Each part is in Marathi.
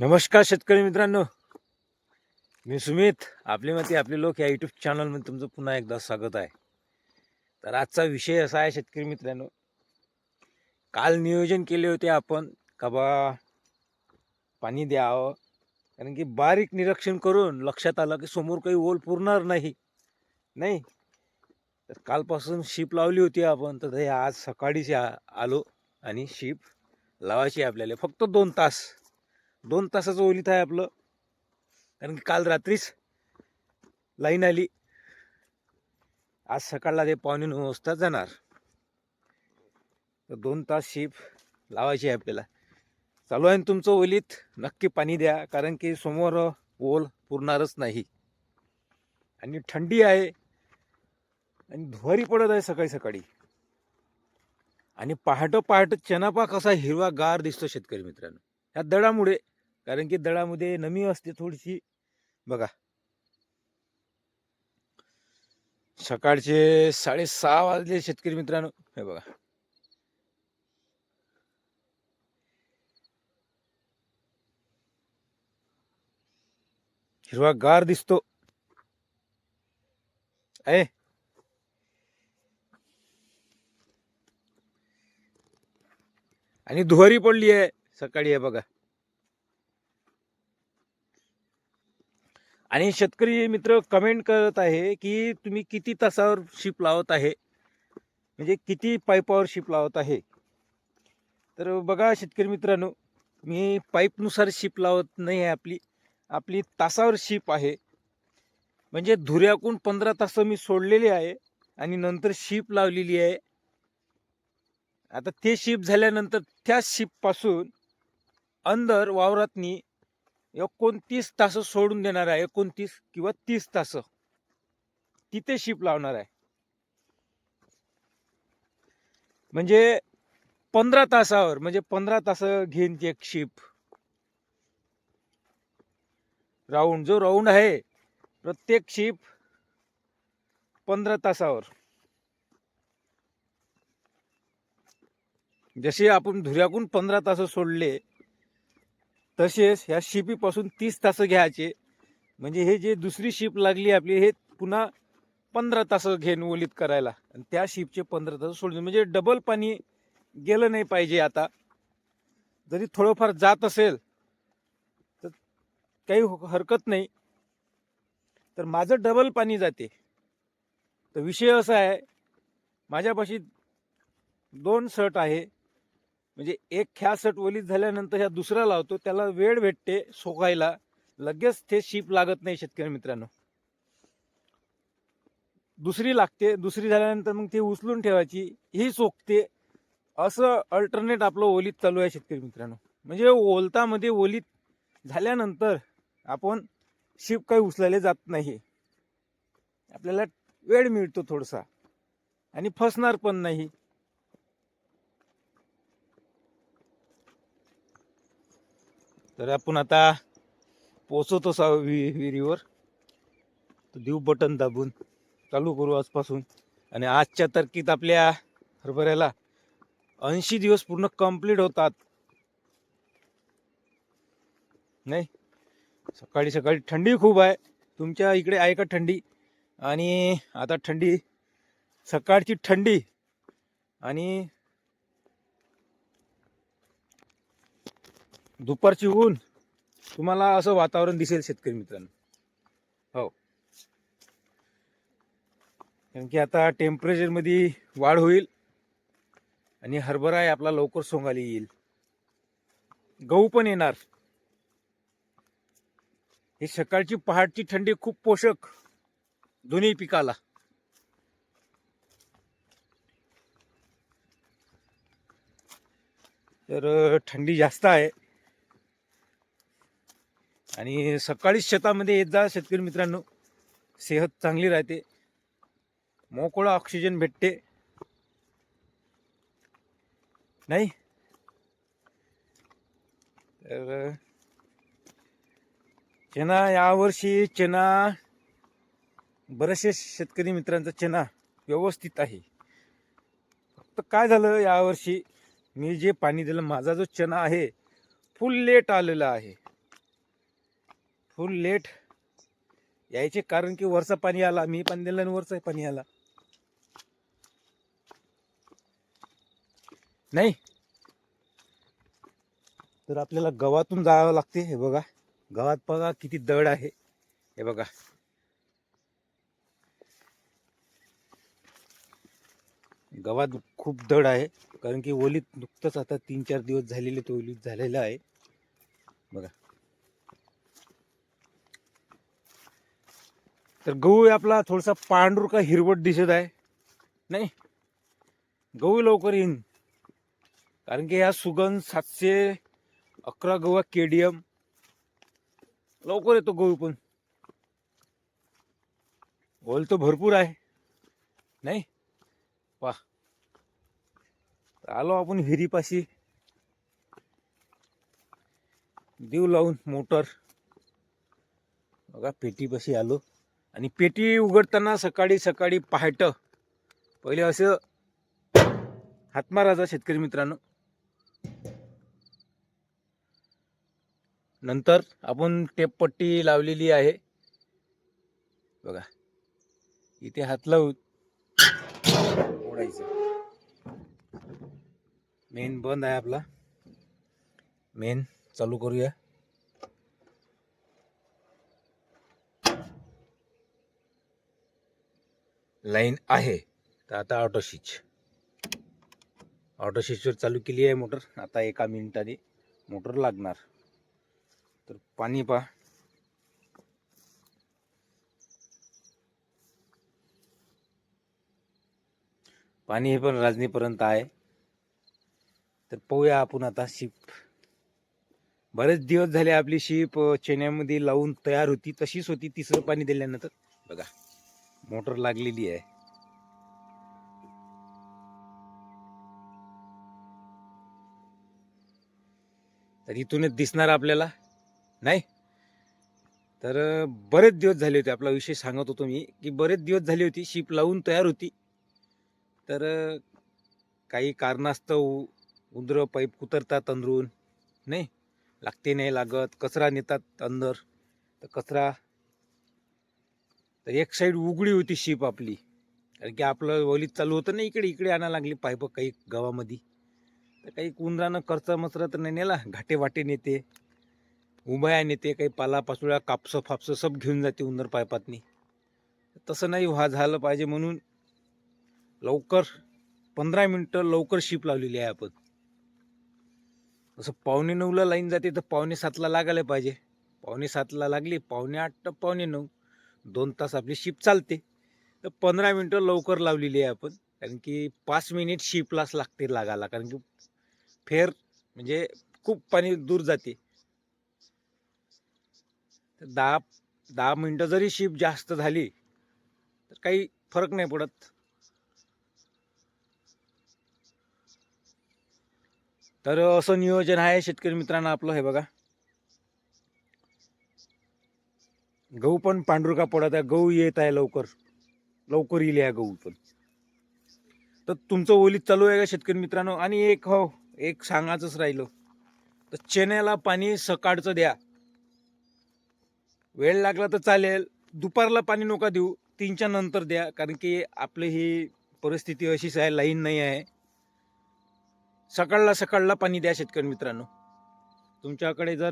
नमस्कार शेतकरी मित्रांनो. मी सुमित आपली मती आपले लोक या यूट्यूब चॅनलमध्ये तुमचं पुन्हा एकदा स्वागत आहे. तर आजचा विषय असा आहे शेतकरी मित्रांनो. काल नियोजन केले होते आपण का बा पाणी द्यावं. कारण की बारीक निरीक्षण करून लक्षात आलं की समोर काही ओल पुरणार नाही. नाही? तर कालपासून शीप लावली होती आपण तर हे आज सकाळीच आलो आणि शीप लावायची आपल्याला. फक्त दोन तास. दोन तासाचं ओलीत आहे आपलं. कारण की काल रात्रीच लाईन आली. आज सकाळला ते पावणे नऊ वाजता जाणार. तर दोन तास शिप लावायची आहे आपल्याला. चालू आहे तुमचं ओलीत. नक्की पाणी द्या. कारण की समोर ओल पुरणारच नाही. आणि थंडी आहे. आणि धुवारी पडत आहे सकाळी सकाळी. आणि पहाटं पहाटं चनापा कसा हिरवा गार दिसतो शेतकरी मित्रांनो. ह्या दडामुळे कारण की दडामध्ये नमी असते थोडीशी. बघा. सकाळचे साडेसहा वाजले शेतकरी मित्रांनो. हे बघा. हिरवा गार दिसतो. आहे आणि धुवारी पडली आहे सकाळी आहे बघा. आणि शेतकरी मित्र कमेंट करत आहे की तुम्ही किती तासावर शिप लावत आहे? म्हणजे किती पाईपावर शिप लावत आहे? तर बघा शेतकरी मित्रांनो मी पाईपनुसार शिप लावत नाही आहे आपली. आपली तासावर शिप आहे. म्हणजे धुऱ्याकून पंधरा तास मी सोडलेली आहे आणि नंतर शिप लावलेली आहे. आता ते शिप झाल्यानंतर त्या शिपपासून अंदर वावरातनी एकोणतीस तास सोडून देणार आहे एकोणतीस किंवा तीस तास. तिथे शिप लावणार आहे. म्हणजे पंधरा तासावर म्हणजे पंधरा तास घेईन ती एक शिप राऊंड जो राऊंड आहे प्रत्येक शिप पंधरा तासावर. जसे आपण धुऱ्याकून पंधरा तास सोडले तसेच ह्या शिपीपासून तीस तास घ्यायचे. म्हणजे हे जे दुसरी शिप लागली आपली हे पुन्हा पंधरा तास घेऊन ओलीत करायला. आणि त्या शिपचे पंधरा तास सोडून म्हणजे डबल पाणी गेलं नाही पाहिजे आता. जरी थोडंफार जात असेल तर काही हो- हरकत नाही. तर माझं डबल पाणी जाते. तर विषय असा आहे माझ्यापाशी दोन शर्ट आहे. म्हणजे एक ख्यासट ओलीत झाल्यानंतर ह्या दुसरा लावतो त्याला वेळ भेटते सोकायला लगेच ते शीप लागत नाही शेतकरी मित्रांनो. दुसरी लागते दुसरी झाल्यानंतर मग ती उचलून ठेवायची ही सोकते असं अल्टरनेट आपलं ओलीत चालू आहे शेतकरी मित्रांनो. म्हणजे ओलतामध्ये ओलीत झाल्यानंतर आपण शिप काही उचलायला जात नाही. आपल्याला वेळ मिळतो थोडासा. आणि फसणार पण नाही. तर आपण आता पोचवतो सा वि- विहिरीवर. तर देऊ बटन दाबून. चालू करू आजपासून. आणि आजच्या तारखेत आपल्या हरभऱ्याला ऐंशी दिवस पूर्ण कंप्लीट होतात. नाही? सकाळी सकाळी थंडी खूप आहे. तुमच्या इकडे आहे का थंडी? आणि आता थंडी सकाळची थंडी आणि दुपारची ऊन तुम्हाला असं वातावरण दिसेल शेतकरी मित्रांनो. हो. कारण की आता टेम्परेचरमध्ये वाढ होईल आणि हरभरा आहे आपला लवकर सोंगाली येईल. गहू पण येणार. ही सकाळची पहाटची थंडी खूप पोषक दोन्ही पिकाला. तर थंडी जास्त आहे. आणि सकाळीच शेतामध्ये येत जा शेतकरी मित्रांनो. सेहत चांगली राहते. मोकळा ऑक्सिजन भेटते. नाही? तर चना यावर्षी चना बरेचसे शेतकरी मित्रांचा चना व्यवस्थित आहे. फक्त काय झालं यावर्षी? मी जे पाणी दिलं माझा जो चना आहे फुल लेट आलेला आहे. Full late. यायचे कारण की वरचं पाणी आला. मी पण दिलं आणि वरचं पाणी आला. नाही. तर आपल्याला गव्हातून जावं लागते. हे बघा. गव्हात बघा किती दड आहे. हे बघा. गव्हात खूप दड आहे. कारण की ओलीत नुकतंच आता तीन चार दिवस झालेले तो ओलीत झालेला आहे. बघा. तर गहू आपला थोडासा पांढरू का हिरवट दिसत आहे. नाही. गहू लवकर येईन. कारण की ह्या सुगंध सातशे अकरा गहू केडीएम. लवकर येतो गहू पण. ओल तर भरपूर आहे. नाही? वा आलो आपण विहिरीपाशी. देऊ लावून मोटर. बघा पेटीपाशी आलो. आणि पेटी उघडताना सकाळी सकाळी पहाट. पहिले असं हात मारायचा शेतकरी मित्रांनो. नंतर आपण टेपपट्टी लावलेली आहे. बघा. इथे हात लावून ओढायचं. मेन बंद आहे आपला. मेन चालू करूया. लाईन आहे. तर आता ऑटो स्विच ऑटो स्विचवर चालू केली आहे मोटर आता एका मिनिटाने मोटर लागणार. तर पाणी पहा. पाणी हे पण राजनीपर्यंत आहे. तर पाहूया आपण आता शिप बरेच दिवस झाले आपली शिप चेन्यामध्ये लावून तयार होती. तशीच होती. तिसरं पाणी दिल्यानंतर. बघा. मोटर लागलेली आहे. तर इथूनच दिसणार आपल्याला? नाही? तर बरेच दिवस झाले होते आपला विषय सांगत होतो मी की बरेच दिवस झाली होती शिप लावून तयार होती. तर काही कारणास्तव उंदरं पाईप कुतरतात अंदरून. नाही? लागते नाही लागत कचरा नेतात अंदर. तर कचरा तर एक साईड उघडी होती शीप आपली. कारण की आपलं वलीत चालू होतं ना इकडे इकडे आणायला लागली पाईप काही गावामध्ये. तर काही उंदरानं करचा मचरा तर नाही नेला घाटे वाटे नेते उभया नेते काही पालापाचोळ्या कापसं फापसं सब घेऊन जाते उंदर पायपातनी. तसं नाही व्हा झालं पाहिजे म्हणून लवकर पंधरा मिनटं लवकर शिप लावलेली आहे आपण. असं पावणे नऊला लाईन जाते तर पावणे सातला लागायला पाहिजे. पावणे सातला लागली पावणे आठ तर पावणे नऊ. दोन तास आपली शिप चालते. तर पंधरा मिनटं लवकर लावलेली आहे आपण. कारण की पाच मिनिट शिपलाच लागते लागायला. कारण की फेर म्हणजे खूप पाणी दूर जाते. तर दहा दहा मिनटं जरी शिप जास्त झाली तर काही फरक नाही पडत. तर असं नियोजन आहे शेतकरी मित्रांनो आपलं हे बघा. गहू पण पांढरुका पडत आहे? गहू येत आहे लवकर. लवकर येईल या गहू पण. तर तुमचं ओलीत चालू आहे का शेतकरी मित्रांनो? आणि एक हो एक सांगायचंच राहिलं. तर चेन्याला पाणी सकाळचं द्या. वेळ लागला तर चालेल. दुपारला पाणी नका देऊ. तीनच्या नंतर द्या. कारण की आपली ही परिस्थिती अशीच आहे लाईन नाही आहे. सकाळला सकाळला पाणी द्या शेतकरी मित्रांनो. तुमच्याकडे जर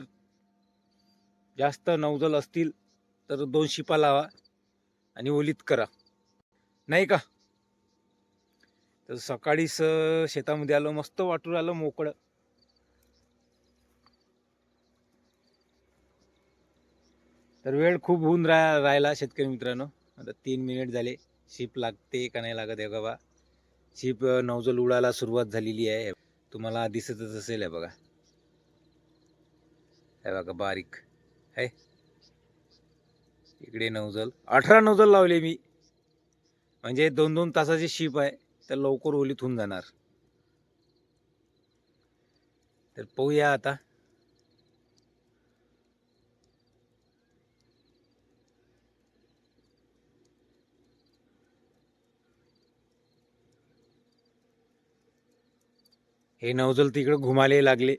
जास्त नौजल असतील तर दोन शिपा लावा आणि ओलीत करा. नाही का? तर सकाळीच शेतामध्ये आलो मस्त वाटून आलं मोकळं. तर वेळ खूप होऊन रा राहिला शेतकरी मित्रांनो. आता तीन मिनिट झाले. शिप लागते का नाही लागत आहे बाबा शिप नवजल उडायला सुरुवात झालेली आहे. तुम्हाला दिसतच असेल आहे बघा. हे बघा बारीक. आहे इकडे नौजल. अठरा नौजल लावले मी. म्हणजे दोन दोन तासाची शिप आहे. तर लवकर ओलीत होऊन जाणार. तर पाहूया आता. हे नवजल तिकडे घुमाले लागले.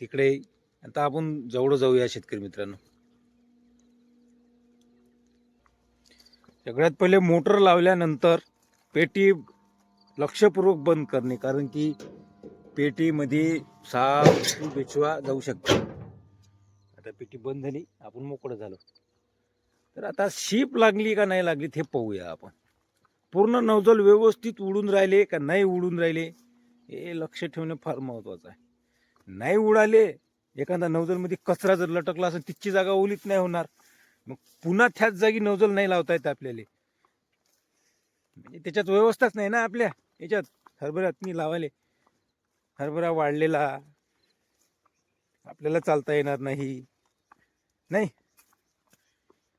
तिकडे आता आपण जवळ जाऊया शेतकरी मित्रांनो. सगळ्यात पहिले मोटर लावल्यानंतर पेटी लक्षपूर्वक बंद करणे कारण की पेटीमध्ये साप बेचवा जाऊ शकतो आता पेटी बंद झाली आपण मोकळं झालो. तर आता शीप लागली का नाही लागली ते पाहूया आपण. पूर्ण नवजल व्यवस्थित उडून राहिले का नाही उडून राहिले हे लक्ष ठेवणं फार महत्त्वाचं आहे. नाही उडाले एखादा नवजलमध्ये कचरा जर लटकला असेल तिची जागा ओलीत नाही होणार. मग पुन्हा त्याच जागी नवजल नाही लावता येत आपल्याला. म्हणजे त्याच्यात व्यवस्थाच नाही ना आपल्या. याच्यात हरभऱ्यात मी लावायले. हरभरा वाढलेला. आपल्याला चालता येणार नाही. नाही.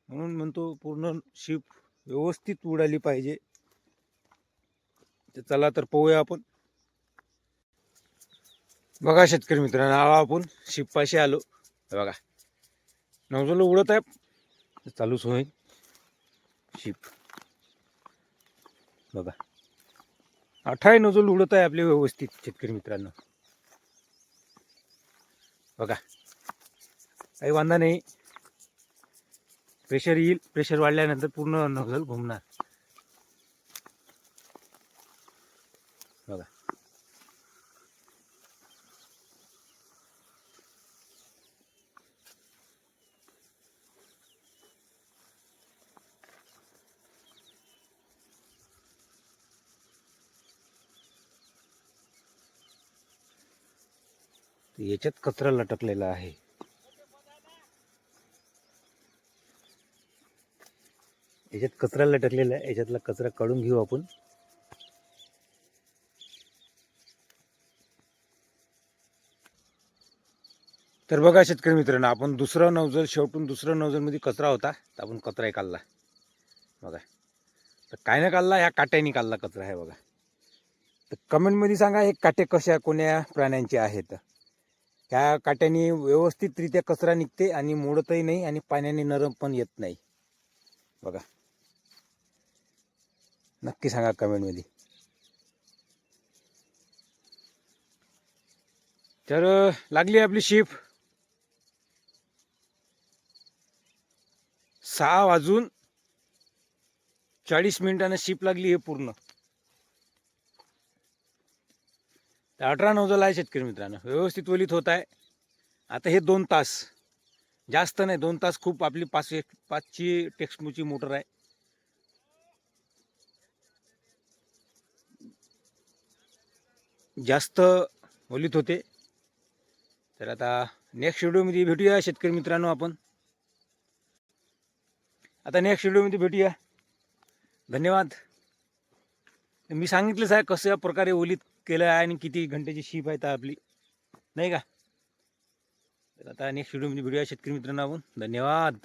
म्हणून म्हणतो पूर्ण शिप व्यवस्थित उडाली पाहिजे. तर चला तर पोहूया आपण. बघा शेतकरी मित्रांनो आलो आपण शिपाशी आलो. बघा. नवजल उडत आहे. तर चालूच होईल. शिप बघा. अठाई नजल उडत आहे आपले व्यवस्थित शेतकरी मित्रांनो. बघा. काही वांदा नाही. प्रेशर येईल. प्रेशर वाढल्यानंतर पूर्ण नजल घुमणार बघा तर याच्यात कचरा लटकलेला आहे. याच्यात कचरा लटकलेला आहे. याच्यातला कचरा काढून घेऊ आपण. तर बघा शेतकरी मित्रांनो आपण दुसरं नवजल शेवटून दुसरं नवजलमध्ये कचरा होता तर आपण कचराही काढला बघा. तर काय नाही काढला ह्या काट्याने काढला कचरा आहे बघा. तर कमेंटमध्ये सांगा हे काटे कशा कोण्या प्राण्यांचे आहेत? ह्या काट्याने व्यवस्थितरित्या कचरा निघते आणि मोडतही नाही आणि पाण्याने नरम पण येत नाही. बघा. नक्की सांगा कमेंटमध्ये. तर लागली आपली शिप सहा वाजून चाळीस मिनिटानं शिप लागली हे पूर्ण. तर अठरा नवजल आहे शेतकरी मित्रांनो. व्यवस्थित वलित होत आहे. आता हे दोन तास. जास्त नाही दोन तास खूप आपली पाच एक पाचची टेक्समूची मोटर आहे. जास्त वलीत होते. तर आता नेक्स्ट व्हिडिओमध्ये भेटूया शेतकरी मित्रांनो आपण. आता नेक्स्ट व्हिडिओमध्ये भेटूया. धन्यवाद. मी सांगितलंच आहे कसं प्रकारे ओलीत केलं आहे आणि किती घंट्याची शिप आहे तर आपली. नाही का? तर आता नेक्स्ट व्हिडिओमध्ये भेटूया शेतकरी मित्रांनो आपण. धन्यवाद.